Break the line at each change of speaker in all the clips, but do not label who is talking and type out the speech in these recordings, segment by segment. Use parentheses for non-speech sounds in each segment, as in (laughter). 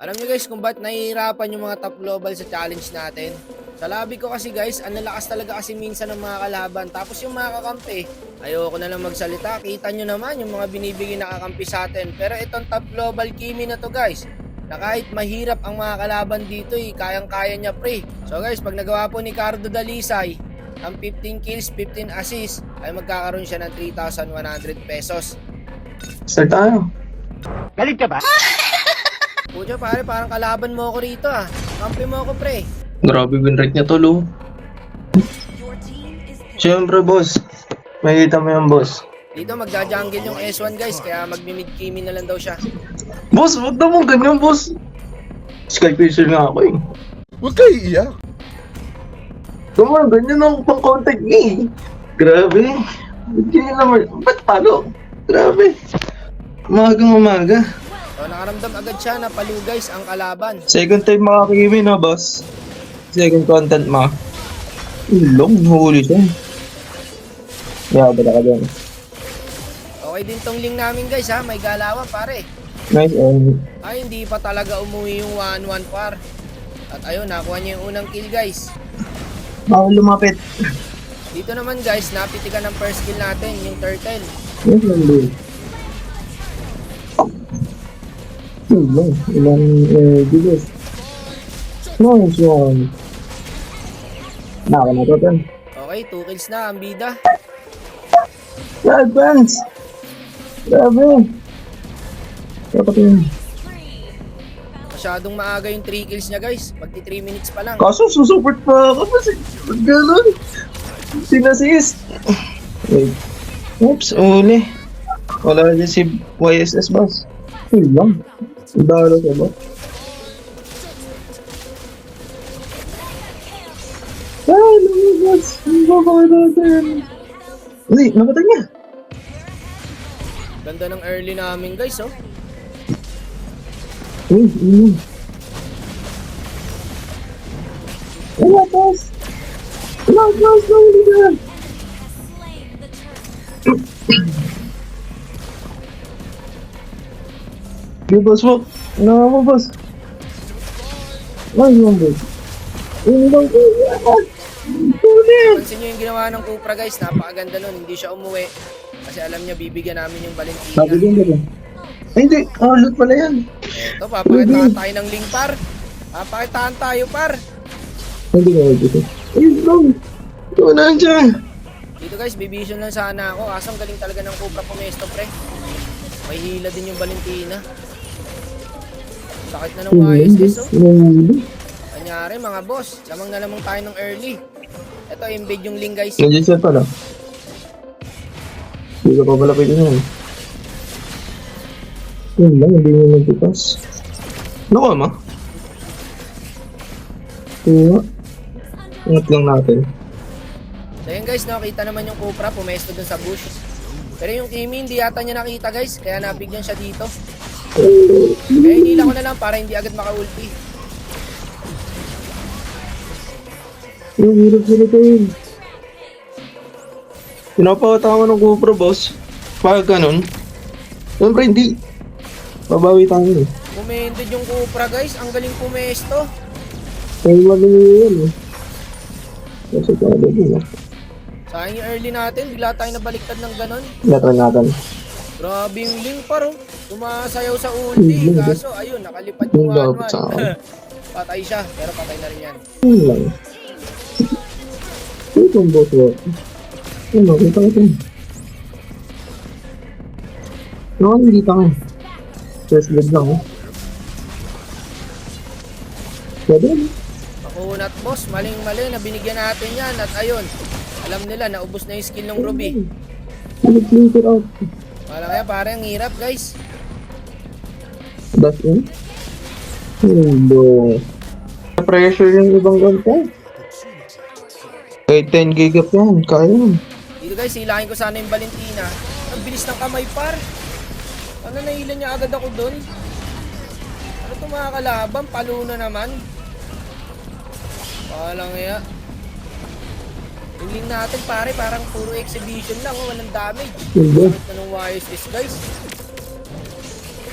Alam nyo guys kung ba't nahihirapan yung mga top global sa challenge natin? Sa labi ko kasi guys, ang lalakas talaga kasi minsan ng mga kalaban. Tapos yung mga kakampi, ayoko na lang magsalita. Kita nyo naman yung mga binibigay na kakampi sa atin. Pero itong top global Kimi na to guys, na kahit mahirap ang mga kalaban dito eh, kayang-kaya niya pre. So guys, pag nagawa po ni Cardo Dalisay, ang 15 kills, 15 assists, ay magkakaroon siya ng 3,100 pesos.
Start tayo.
Galit ka ba? (laughs)
Pucha pare, parang kalaban mo ako rito ah. Kampi mo ako pre.
Grabe win rate niya tol oh. Siyempre boss. Makikita mo yan boss.
Dito magja-jungle yung S1 guys, kaya magmi-mid Kimi na lang daw siya.
Boss, wag na mong ganyan boss. Skyfisher nga ako eh.
Huwag kayo iiyak.
Come on, ganyan ako pang contact eh. Grabe. Ba't ganyan naman? Ba't palo? Grabe. Umagang umaga.
So nakaramdam agad siya na palu guys ang kalaban.
Second time makakimi na boss. Second content ma. Long, huli siya. Yeah, bala ka dyan.
Okay din tong link namin guys ha, may galawan pare.
Nice um,
Ay hindi pa talaga umuwi yung 1-1 par. At ayun, nakuha niya yung unang kill guys.
Bawal lumapit.
Dito naman guys, napitikan ng first kill natin, yung turtle.
Yes, Ilang, ilang, eh, bilis. Nice one. Naka na to, ten.
Okay, 2 kills na ang bida.
Advance! Grabe! Dapat yun.
Masyadong maaga yung 3 kills niya guys. Magti 3 minutes pa lang.
Kaso susupport pa ako kasi ganun? Sinasis. Wait. Oops, uli. Wala dyan si YSS boss. Yun lang. Dalo ka ba? Ah, lumabas. Ang babae natin. Hindi, namatay niya.
Ganda ng early namin guys oh.
Uy, yun. Wala, boss. Wala, boss. Nahuli ka. Di boss mo. Ano ako, boss? Ay, yung boss. Hindi lang ko. Tulit.
Pansin nyo yung ginawa ng Cupra guys, napakaganda nun. Hindi siya umuwi. Kasi alam niya bibigyan namin yung Valentina.
Sabi din ba ba? Ay, hindi. Oh, loot pala yan.
Ito, papakitaan tayo ng link par. Papakitaan tayo par.
Hindi ko dito. Ayun lang. Ito na dyan.
Dito guys, bibision lang sana ako. Asang galing talaga ng Cupra Pumesto pre. May hila din yung Valentina. Sakit na ng YSS oh.
Hindi.
Kanyari mga boss, lamang na lamang tayo ng early. Ito, embed yung link guys.
Nandiyan siya pala. Hindi ka pa pala pwede yan. Yun lang, hindi mo nagpitas. Ano ka, ma? Kuha. Ingat lang natin.
So yun guys, nakita naman yung Cupra, pumesto dun sa bush. Pero yung Kimi, hindi yata niya nakita guys, kaya nabigyan siya dito. Kaya hinila ko na lang para hindi agad maka-ulti.
Yung hirap sila kayo. Pinapakatawa ng GoPro, boss. Pag ganun. Siyempre, hindi. Babawi tayo eh.
Pumended yung Cupra guys, ang galing pumesto.
Kaya magaling yun eh. Kasi tayo din eh.
Sayang yung early natin, bigla tayo nabaliktad ng ganon.
Natin natin.
Grabe yung link paro. Tumasayaw sa ulti. Kaso, ayun, nakalipad yung. 1-1. (laughs) patay siya, pero patay na rin yan.
Yun lang. Ito itong boss work. Yun, makita ko ito. No, hindi ka nga. First lead lang oh. Pwede no?
Makunat boss, maling-mali na binigyan natin yan. At ayun, alam nila, naubos na yung skill ng Ruby.
Nag-play it out.
Wala kaya, parang hirap guys.
Back in. Hello. Pressure yung ibang ganta. Kahit 10 gigap yan, kaya yan.
Dito guys, hilahin ko sana yung Valentina. Ang bilis ng kamay par. Ano nahilan niya agad ako doon? Ano to mga kalaban? Palo na naman. Walang iya. Yung link natin pare, parang puro exhibition lang, walang damage.
Hindi.
Bakit na ng YSS guys?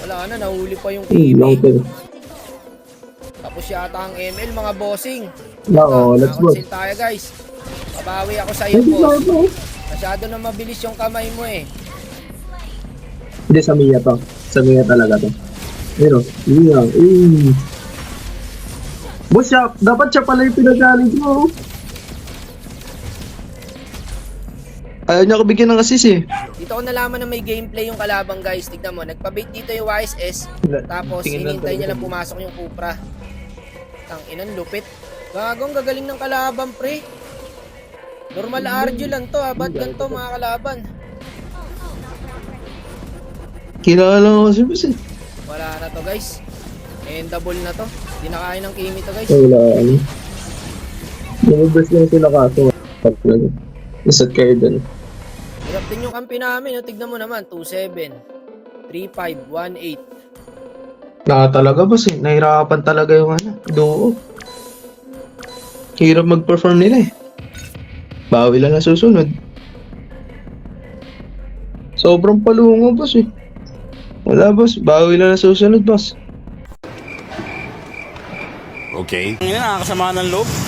Wala na, nahuli pa yung
Hmm, long
TV.
term.
yata ang ML, mga bossing.
Oo, let's go.
Nakakonsil tayo guys. Babawi ako sa iyo,
Ay,
boss.
ito.
Masyado na mabilis yung kamay mo eh.
Hindi, sa Mia to. Sa Mia talaga to. Pero, Mia, eh. Boss, siya, dapat siya pala yung pinag-challenge mo. Ayaw niya ako bigyan ng assist eh.
Dito ko nalaman na may gameplay yung kalabang guys. Tignan mo, nagpa-bait dito yung YSS. Tapos
Tingin lang
hinintay niya lang pumasok yung Cupra. Tang inan lupit. Gagong gagaling ng kalaban pre. Normal Arjo lang to ha. Ba't ganito mga kalaban?
Kilala ko kasi boss eh.
Wala na to guys. Endable na to. Hindi na kaya ng Kimi to guys.
Wala ano. Lumabas lang sila kaso. Talaga. Isat kayo dun.
Din yung kampi namin. No? Tignan mo naman. 2-7. 3-5. 1-8.
Na talaga boss eh. Nahirapan talaga yung ano. Duo. Hirap mag-perform nila eh. Bawi lang na susunod. Sobrang palungo boss eh. Wala boss. Bawi lang na susunod boss.
Okay.
Ang ina, nakakasama ng loob.